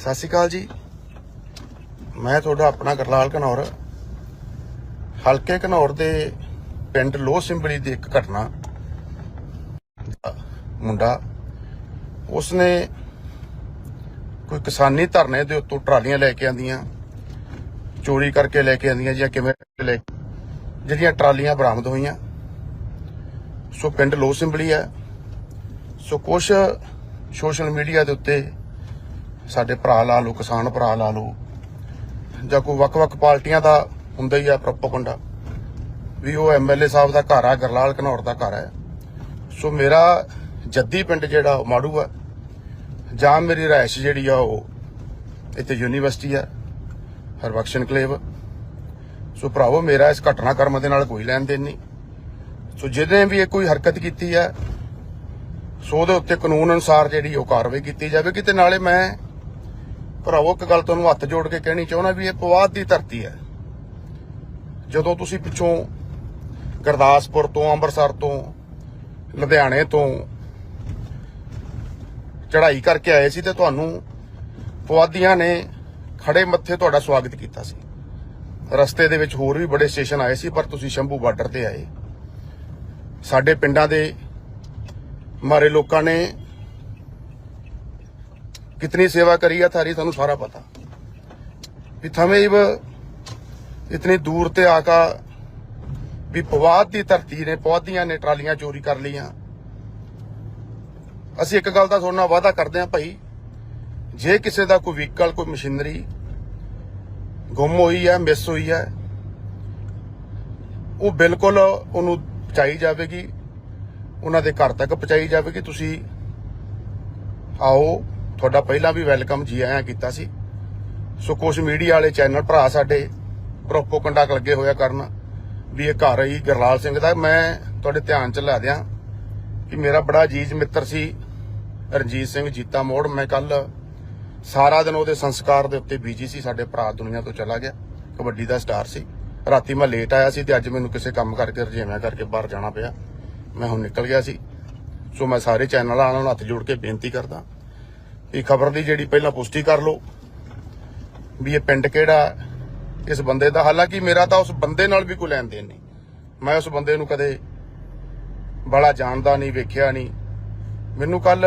ਸਤਿ ਸ਼੍ਰੀ ਅਕਾਲ ਜੀ। ਮੈਂ ਤੁਹਾਡਾ ਆਪਣਾ ਗਰਲਾਲ ਘਨੌਰ ਹਲਕੇ ਘਨੌਰ ਦੇ ਪਿੰਡ ਲੋਹ ਸਿੰਬਲੀ ਦੀ ਇੱਕ ਘਟਨਾ ਦਾ ਮੁੰਡਾ, ਉਸਨੇ ਕੋਈ ਕਿਸਾਨੀ ਧਰਨੇ ਦੇ ਉੱਤੋਂ ਟਰਾਲੀਆਂ ਲੈ ਕੇ ਆਂਦੀਆਂ ਚੋਰੀ ਕਰਕੇ ਲੈ ਕੇ ਆਂਦੀਆਂ ਜਾਂ ਕਿਵੇਂ ਲੈ ਜਿਹੜੀਆਂ ਟਰਾਲੀਆਂ ਬਰਾਮਦ ਹੋਈਆਂ। ਸੋ ਪਿੰਡ ਲੋਹ ਸਿੰਬਲੀ ਹੈ। ਸੋ ਕੁਛ ਸੋਸ਼ਲ ਮੀਡੀਆ ਦੇ ਉੱਤੇ ਸਾਡੇ ਭਰਾ ਲਾ ਲਓ, ਕਿਸਾਨ ਭਰਾ ਲਾ ਲਓ, ਜਾਂ ਕੋਈ ਵੱਖ-ਵੱਖ ਪਾਰਟੀਆਂ ਦਾ ਹੁੰਦਾ ਹੀ ਆ ਪ੍ਰੋਪਗੈਂਡਾ ਵੀ ਉਹ ਐਮਐਲਏ ਸਾਹਿਬ ਦਾ ਘਰ ਆ, ਗਰਲਾਲ ਘਨੌਰ ਦਾ ਘਰ ਹੈ। ਸੋ ਮੇਰਾ ਜੱਦੀ ਪਿੰਡ ਜਿਹੜਾ ਉਹ ਮਾੜੂ ਆ। ਜਾਂ ਮੇਰੀ ਰਿਹਾਇਸ਼ ਜਿਹੜੀ ਆ ਉਹ ਇੱਥੇ ਯੂਨੀਵਰਸਿਟੀ ਆ। ਹਰਬਖਸ਼ ਕਲੇਵ। ਸੋ ਭਰਾਵੋ, ਮੇਰਾ ਇਸ ਘਟਨਾ ਕਰਮ ਦੇ ਨਾਲ ਕੋਈ ਲੈਣ ਦੇਣ ਨਹੀਂ। ਸੋ ਜਿਹਨੇ ਵੀ ਇਹ ਕੋਈ ਹਰਕਤ ਕੀਤੀ ਹੈ, ਸੋ ਉਹਦੇ ਉੱਤੇ ਕਾਨੂੰਨ ਅਨੁਸਾਰ ਜਿਹੜੀ ਉਹ ਕਾਰਵਾਈ ਕੀਤੀ ਜਾਵੇਗੀ ਤੇ ਨਾਲੇ ਮੈਂ, ਭਰਾਵੋ, ਇੱਕ ਗੱਲ ਤੁਹਾਨੂੰ ਹੱਥ ਜੋੜ ਕੇ ਕਹਿਣੀ ਚਾਹੁੰਦਾ ਵੀ ਇਹ ਪਵਾਦ ਦੀ ਧਰਤੀ ਹੈ। ਜਦੋਂ ਤੁਸੀਂ ਪਿੱਛੋਂ ਗੁਰਦਾਸਪੁਰ ਤੋਂ, ਅੰਮ੍ਰਿਤਸਰ ਤੋਂ, ਲੁਧਿਆਣੇ ਤੋਂ ਚੜ੍ਹਾਈ ਕਰਕੇ ਆਏ ਸੀ ਤੇ ਤੁਹਾਨੂੰ ਪਵਾਦੀਆਂ ਨੇ ਖੜੇ ਮੱਥੇ ਤੁਹਾਡਾ ਸਵਾਗਤ ਕੀਤਾ ਸੀ। ਰਸਤੇ ਦੇ ਵਿੱਚ ਹੋਰ ਵੀ ਬੜੇ ਸਟੇਸ਼ਨ ਆਏ ਸੀ, ਪਰ ਤੁਸੀਂ ਸ਼ੰਭੂ ਬਾਰਡਰ ਤੇ ਆਏ। ਸਾਡੇ ਪਿੰਡਾਂ ਦੇ ਮਾਰੇ ਲੋਕਾਂ ਨੇ ਕਿਤਨੀ ਸੇਵਾ ਕਰੀ ਆ ਥਾਰੀ ਤੁਹਾਨੂੰ ਸਾਰਾ ਪਤਾ। ਵੀ ਥਮੇਵ ਇਤਨੀ ਦੂਰ ਤੇ ਆਕਾ ਵੀ ਪਵਾਦ ਦੀ ਧਰਤੀ ਨੇ ਪੌਦੀਆਂ ਨੇ ਟਰਾਲੀਆਂ ਚੋਰੀ ਕਰ ਲਈਆਂ। ਅਸੀਂ ਇੱਕ ਗੱਲ ਦਾ ਤੁਹਾਡੇ ਨਾਲ ਵਾਅਦਾ ਕਰਦੇ ਆਂ ਭਾਈ ਜੇ ਕਿਸੇ ਦਾ ਕੋਈ ਵਹੀਕਲ, ਕੋਈ ਮਸ਼ੀਨਰੀ ਗੁੰਮ ਹੋਈ ਹੈ, ਮਿਸ ਹੋਈ ਹੈ, ਉਹ ਬਿਲਕੁਲ ਉਹਨੂੰ ਪਹੁੰਚਾਈ ਜਾਵੇਗੀ, ਉਹਨਾਂ ਦੇ ਘਰ ਤੱਕ ਪਹੁੰਚਾਈ ਜਾਵੇਗੀ। ਤੁਸੀਂ ਆਓ, ਤੁਹਾਡਾ ਪਹਿਲਾਂ ਵੀ ਵੈਲਕਮ ਜੀ ਆਇਆਂ ਕੀਤਾ ਸੀ। ਸੋ ਕੁਝ ਮੀਡੀਆ ਵਾਲੇ ਚੈਨਲ ਭਰਾ ਸਾਡੇ ਪ੍ਰੋਪੋਗੈਂਡਾ ਲੱਗੇ ਹੋਇਆ ਕਰਨ, ਵੀ ਇਹ ਘਰ ਹੀ ਗਰਲਾਲ ਸਿੰਘ ਦਾ। ਮੈਂ ਤੁਹਾਡੇ ਧਿਆਨ ਚ ਲਾ ਦਿਆਂ ਕਿ ਮੇਰਾ ਬੜਾ ਅਜੀਜ਼ ਮਿੱਤਰ ਸੀ, ਰਣਜੀਤ ਸਿੰਘ ਜੀਤਾ ਮੋੜ। ਮੈਂ ਕੱਲ ਸਾਰਾ ਦਿਨ ਉਹਦੇ ਸੰਸਕਾਰ ਦੇ ਉੱਤੇ ਬੀਜੀ ਸੀ, ਸਾਡੇ ਭਰਾ ਦੁਨੀਆ ਤੋਂ ਚਲਾ ਗਿਆ। ਕਬੱਡੀ ਦਾ ਸਟਾਰ ਸੀ। ਰਾਤੀ ਮੈਂ ਲੇਟ ਆਇਆ ਸੀ ਤੇ ਅੱਜ ਮੈਨੂੰ ਕਿਸੇ ਕੰਮ ਕਰਕੇ ਰਜੇਵਿਆਂ ਕਰਕੇ ਬਾਹਰ ਜਾਣਾ ਪਿਆ। ਮੈਂ ਹੁਣ ਨਿਕਲ ਗਿਆ ਸੀ। ਸੋ ਮੈਂ ਸਾਰੇ ਚੈਨਲ ਵਾਲਿਆਂ ਨੂੰ ਹੱਥ ਜੋੜ ਕੇ ਬੇਨਤੀ ਕਰਦਾ ਇਹ ਖਬਰ ਦੀ ਜਿਹੜੀ ਪਹਿਲਾਂ ਪੁਸ਼ਟੀ ਕਰ ਲਓ ਵੀ ਇਹ ਪਿੰਡ ਕਿਹੜਾ ਇਸ ਬੰਦੇ ਦਾ। ਹਾਲਾਂਕਿ ਮੇਰਾ ਤਾਂ ਉਸ ਬੰਦੇ ਨਾਲ ਵੀ ਕੋਈ ਲੈਣ ਦੇਣ ਨਹੀਂ। ਮੈਂ ਉਸ ਬੰਦੇ ਨੂੰ ਕਦੇ ਬੜਾ ਜਾਣਦਾ ਨਹੀਂ, ਵੇਖਿਆ ਨਹੀਂ। ਮੈਨੂੰ ਕੱਲ